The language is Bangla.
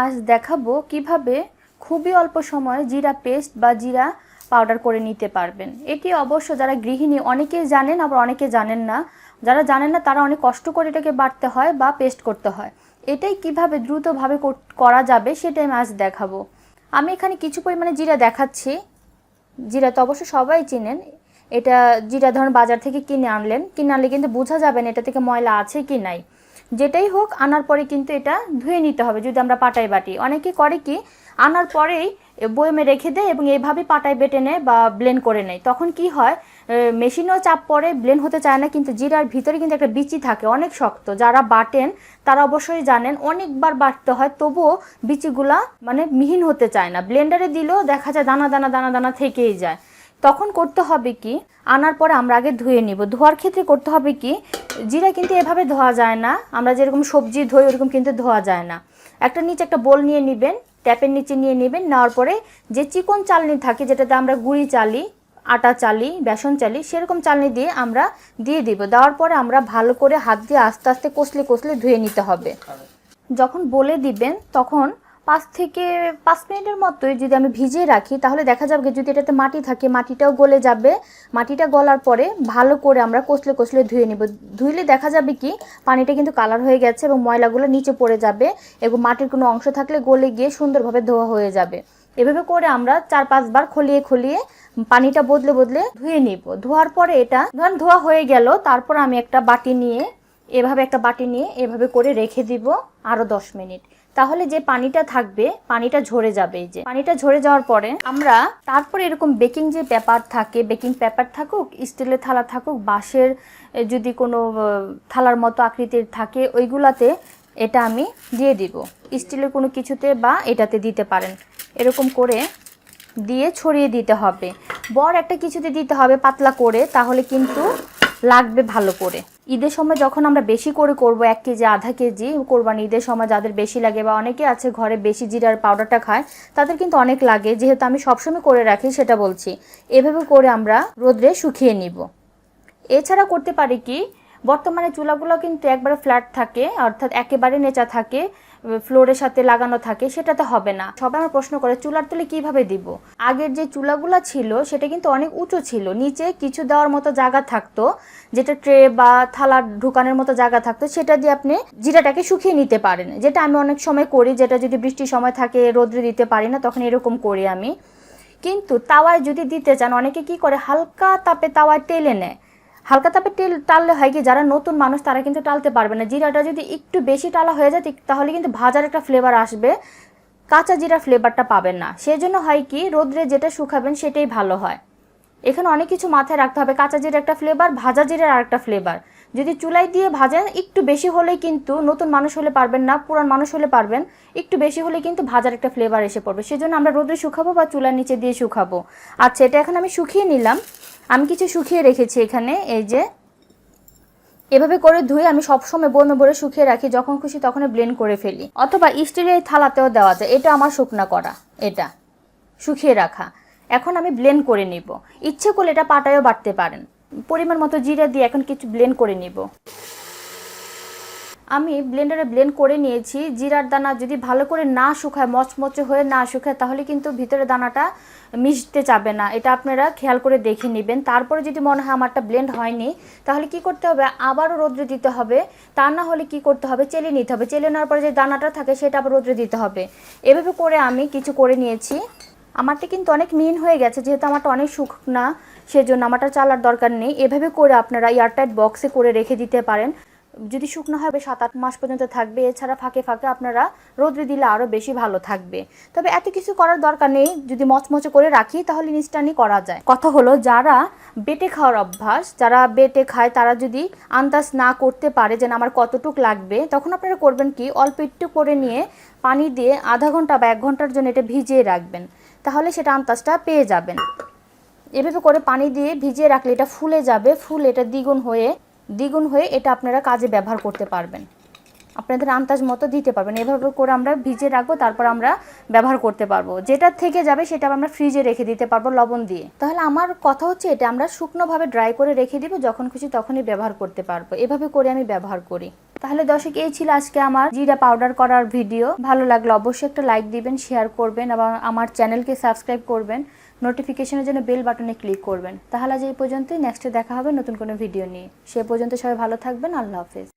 আজ দেখাবো কীভাবে খুবই অল্প সময়ে জিরা পেস্ট বা জিরা পাউডার করে নিতে পারবেন। এটি অবশ্য যারা গৃহিণী, অনেকেই জানেন, আবার অনেকে জানেন না। যারা জানেন না, তারা অনেক কষ্ট করে এটাকে বাটতে হয় বা পেস্ট করতে হয়। এটাই কীভাবে দ্রুতভাবে করা যাবে, সেটাই আমি আজ দেখাবো। আমি এখানে কিছু পরিমাণে জিরা দেখাচ্ছি। জিরা তো অবশ্য সবাই চিনেন। এটা জিরা ধরুন বাজার থেকে কিনে আনলেন। কিনে আনলে কিন্তু বোঝা যাবে না এটা থেকে ময়লা আছে কি নাই। যেটাই হোক, আনার পরে কিন্তু এটা ধুয়ে নিতে হবে, যদি আমরা পাটায় বাটি। অনেকে করে কি, আনার পরেই বয়মে রেখে দেয় এবং এইভাবে পাটায় বেটে নেয় বা ব্লেন্ড করে নেয়। তখন কি হয় মেশিনেও চাপ পড়ে, ব্লেন্ড হতে চায় না, কিন্তু জিরার ভিতরে কিন্তু একটা বিচি থাকে, অনেক শক্ত। যারা বাটেন, তারা অবশ্যই জানেন, অনেকবার বাটতে হয়, তবুও বিচিগুলা মানে মিহিন হতে চায় না। ব্লেন্ডারে দিলেও দেখা যায়, দানা দানা দানা দানা থেকেই যায়। তখন করতে হবে কি? আনার পরে আমরা আগে ধুয়ে নিব। ধোয়ার ক্ষেত্রে করতে হবে কি? জিরা কিন্তু এভাবে ধোয়া যায় না। আমরা যেরকম সবজি ধুই, ওরকম কিন্তু ধোয়া যায় না। একটা নিচে একটা বোল নিয়ে নেবেন, ট্যাপের নিচে নিয়ে নেবেন। নেওয়ার পরে যে চিকন চালনি থাকে, যেটাতে আমরা গুঁড়ি চালি, আটা চালি, বেসন চালি, সেরকম চালনি দিয়ে আমরা দিয়ে দিব। দেওয়ার পরে আমরা ভালো করে হাত দিয়ে আস্তে আস্তে কষলে কষলে ধুয়ে নিতে হবে। যখন বলে দিবেন, তখন পাঁচ থেকে পাঁচ মিনিটের মতোই যদি আমি ভিজিয়ে রাখি, তাহলে দেখা যাবে যদি এটাতে মাটি থাকে, মাটিটাও গলে যাবে। মাটিটা গলার পরে ভালো করে আমরা কষলে কষলে ধুয়ে নিব। ধুইলে দেখা যাবে কি, পানিটা কিন্তু কালার হয়ে গেছে এবং ময়লাগুলো নিচে পড়ে যাবে এবং মাটির কোনো অংশ থাকলে গলে গিয়ে সুন্দরভাবে ধোয়া হয়ে যাবে। এভাবে করে আমরা চার পাঁচবার খলিয়ে খলিয়ে পানিটা বদলে বদলে ধুয়ে নিব। ধোয়ার পরে এটা ধরেন ধোয়া হয়ে গেল। তারপর আমি একটা বাটি নিয়ে, এভাবে একটা বাটি নিয়ে এভাবে করে রেখে দিব আরও দশ মিনিট। তাহলে যে পানিটা থাকবে, পানিটা ঝরে যাবে যে। পানিটা ঝরে যাওয়ার পরে আমরা তারপরে এরকম বেকিং যে পেপার থাকে, বেকিং পেপার থাকুক, স্টিলের থালা থাকুক, বাঁশের যদি কোনো থালার মতো আকৃতির থাকে, ওইগুলাতে এটা আমি দিয়ে দিব। স্টিলের কোনো কিছুতে বা এটাতে দিতে পারেন। এরকম করে দিয়ে ছড়িয়ে দিতে হবে। বর একটা কিছুতে দিতে হবে পাতলা করে, তাহলে কিন্তু লাগবে ভালো করে। ঈদের সময় যখন আমরা বেশি করে করব, এক কেজি, আধা কেজি কোরবানি, ঈদের সময় যাদের বেশি লাগে বা অনেকে আছে ঘরে বেশি জিরার পাউডারটা খায়, তাদের কিন্তু অনেক লাগে। যেহেতু আমি সবসময় করে রাখি, সেটা বলছি। এভাবে করে আমরা রোদ্রে শুকিয়ে নিব। এছাড়া করতে পারি কি বর্তমানে চুলাগুলো কিন্তু একবারে ফ্ল্যাট থাকে, অর্থাৎ একেবারে নেচা থাকে ফ্লোরের সাথে লাগানো থাকে সেটাতে হবে না। সবাই আমার প্রশ্ন করে, চুলার তুলে কীভাবে দিব? আগের যে চুলাগুলো ছিল, সেটা কিন্তু অনেক উঁচু ছিল, নিচে কিছু দেওয়ার মতো জায়গা থাকতো, যেটা ট্রে বা থালা ঢুকানোর মতো জায়গা থাকতো, সেটা দিয়ে আপনি জিরাটাকে শুকিয়ে নিতে পারেন। যেটা আমি অনেক সময় করি, যেটা যদি বৃষ্টির সময় থাকে, রোদ্রে দিতে পারি না, তখন এরকম করি আমি। কিন্তু তাওয়ায় যদি দিতে চান, অনেকে কি করে, হালকা তাপে তাওয়ায় টেলে নেয়। হালকা তাপে তেল টাললে হয় কি, যারা নতুন মানুষ তারা কিন্তু টালতে পারবে না। জিরাটা যদি একটু বেশি টালা হয়ে যায় তাহলে কিন্তু ভাজার একটা ফ্লেভার আসবে। কাঁচা জিরা ফ্লেভারটা পাবেন না। সেই জন্য হয় কি, রোদ্রে যেটা শুকাবেন সেটাই ভালো হয়। এখানে অনেক কিছু মাথায় রাখতে হবে। কাঁচা জিরার একটা ফ্লেভার ভাজা জিরার আরেকটা ফ্লেভার যদি চুলাই দিয়ে ভাজেন, একটু বেশি হলে কিন্তু নতুন মানুষ হলে পারবেন না, পুরান মানুষ হলে পারবেন, একটু বেশি হলে কিন্তু ভাজার একটা ফ্লেভার এসে পড়বে। সেজন্য আমরা রোদে শুকাবো বা চুলার নিচে দিয়ে শুকাবো। আচ্ছা এটা এখন আমি শুকিয়ে নিলাম। আমি কিছু শুকিয়ে রেখেছি এখানে, এই যে। এভাবে করে ধুয়ে আমি সবসময় বর্ণ ভরে শুকিয়ে রাখি, যখন খুশি তখন ব্লেন্ড করে ফেলি। অথবা স্টিলের থালাতেও দেওয়া যায়, এটা আমার শুকনা করা, এটা। শুকিয়ে রাখা। এখন আমি ব্লেন্ড করে নিব। ইচ্ছে করলে এটা পাটায়ও বাটতে পারেন। পরিমাণ মতো জিরা দিয়ে এখন কিছু ব্লেন্ড করে নিব। আমি ব্লেন্ডারে ব্লেন্ড করে নিয়েছি, জিরার দানা যদি ভালো করে না শুকায়, মচমচে হয়ে না শুকায়, তাহলে কিন্তু ভিতরে দানাটা মিশতে যাবে না। এটা আপনারা খেয়াল করে দেখে নেবেন। তারপরে যদি মনে হয় আমারটা ব্লেন্ড হয়নি, তাহলে কি করতে হবে? আবারও রোদ্রে দিতে হবে। তা না হলে কি করতে হবে? চেলে নিতে হবে। চেলে নেওয়ার পরে যে দানাটা থাকে, সেটা আবার রোদ্রে দিতে হবে। এভাবে করে আমি কিছু করে নিয়েছি। আমারটা কিন্তু অনেক মিন হয়ে গেছে, যেহেতু আমারটা অনেক শুকনা, সেজন্য আমারটা চালার দরকার নেই। এভাবে করে আপনারা এয়ারটাইট বক্সে করে রেখে দিতে পারেন। যদি শুকনো হবে, সাত আট মাস পর্যন্ত থাকবে। এছাড়া ফাঁকে ফাঁকে আপনারা রোদ্রে দিলে আরও বেশি ভালো থাকবে। তবে এত কিছু করার দরকার নেই। যদি মচমচে করে রাখি, তাহলে ইনস্ট্যান্টই করা যায়। কথা হলো, যারা বেটে খাওয়ার অভ্যাস, যারা বেটে খায়, তারা যদি আন্দাজ না করতে পারে যে, না, আমার কতটুক লাগবে, তখন আপনারা করবেন কি? অল্প একটু করে নিয়ে পানি দিয়ে আধা ঘণ্টা বা এক ঘণ্টার জন্য এটা ভিজিয়ে রাখবেন। তাহলে সেটা আন্দাজটা পেয়ে যাবেন। এভাবে করে পানি দিয়ে ভিজিয়ে রাখলে এটা ফুলে যাবে। ফুল এটা দ্বিগুণ হয়ে দ্বিগুণ হয়ে এটা আপনারা কাজে ব্যবহার করতে পারবেন। আপনাদের আন্দাজ মতো দিতে পারবেন। এভাবে করে আমরা ভিজে রাখব, তারপর আমরা ব্যবহার করতে পারব। যেটা থেকে যাবে সেটা আমরা ফ্রিজে রেখে দিতে পারব লবণ দিয়ে। তাহলে আমার কথা হচ্ছে এটা, আমরা শুকনোভাবে ড্রাই করে রেখে দিব, যখন খুশি তখনই ব্যবহার করতে পারব। এভাবে করে আমি ব্যবহার করি। তাহলে দর্শক, এই ছিল আজকে আমার জিরা পাউডার করার ভিডিও ভালো লাগলে অবশ্যই একটা লাইক দিবেন শেয়ার করবেন এবং আমার চ্যানেলকে সাবস্ক্রাইব করবেন। নোটিফিকেশনের জন্য বেল বাটনে ক্লিক করবেন। তাহলে আজ এই পর্যন্তই। নেক্সটে দেখা হবে নতুন কোনো ভিডিও নিয়ে। সে পর্যন্ত সবাই ভালো থাকবেন। আল্লাহ হাফেজ।